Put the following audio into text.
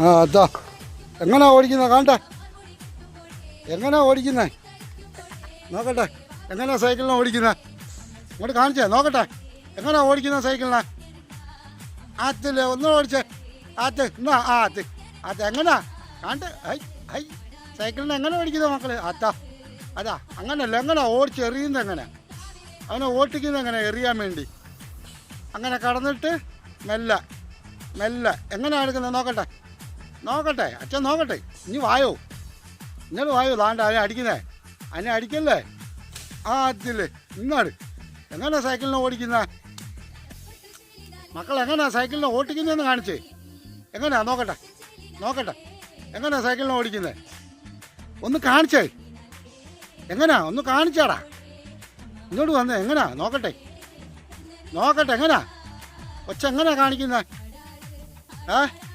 ആ അതാ എങ്ങനാ ഓടിക്കുന്നത് കാണട്ടെ എങ്ങനാ ഓടിക്കുന്നത് നോക്കട്ടെ. എങ്ങനെയാ സൈക്കിളിനെ ഓടിക്കുന്നത് ഇങ്ങോട്ട് കാണിച്ചേ. നോക്കട്ടെ. എങ്ങനെയാ ഓടിക്കുന്ന സൈക്കിളിനെ? ആത്തില്ലേ ഒന്നും ഓടിച്ചേ. ആത്ത് എന്നാ ആ ആത്ത്. ആത്ത് എങ്ങനാ? കാണട്ടെ ഹൈ ഹൈ. സൈക്കിളിനെ എങ്ങനെ ഓടിക്കുന്നത് മക്കൾ? ആത്താ. അതാ അങ്ങനല്ല. എങ്ങനെ? ഓടിച്ച് എറിയുന്നത് എങ്ങനെ? അവനെ ഓട്ടിക്കുന്നത് എങ്ങനെ? എറിയാൻ വേണ്ടി. അങ്ങനെ കടന്നിട്ട് മെല്ല മെല്ലെ. എങ്ങനെയാണ് എടുക്കുന്നത് നോക്കട്ടെ. നോക്കട്ടെ അച്ഛൻ നോക്കട്ടെ. ഇനി വായോ? ഇന്നലെ വായോ താണ്ട അതിനെ അടിക്കുന്നേ? അതിനെ അടിക്കല്ലേ? ആ അതില്ലേ ഇന്നാട് എങ്ങനെയാ സൈക്കിളിനെ ഓടിക്കുന്ന? മക്കൾ എങ്ങനെയാ സൈക്കിളിനെ ഓടിക്കുന്നതെന്ന് കാണിച്ചേ. എങ്ങനെയാ നോക്കട്ടെ. നോക്കട്ടെ. എങ്ങനെയാ സൈക്കിളിനെ ഓടിക്കുന്നത് ഒന്ന് കാണിച്ചേ. എങ്ങനെയാ ഒന്ന് കാണിച്ചാടാ. ഇങ്ങോട്ട് വന്നേ എങ്ങനെയാ നോക്കട്ടെ. നോക്കട്ടെ എങ്ങനെയാ ഒച്ച എങ്ങനെയാ കാണിക്കുന്നത് ഏ?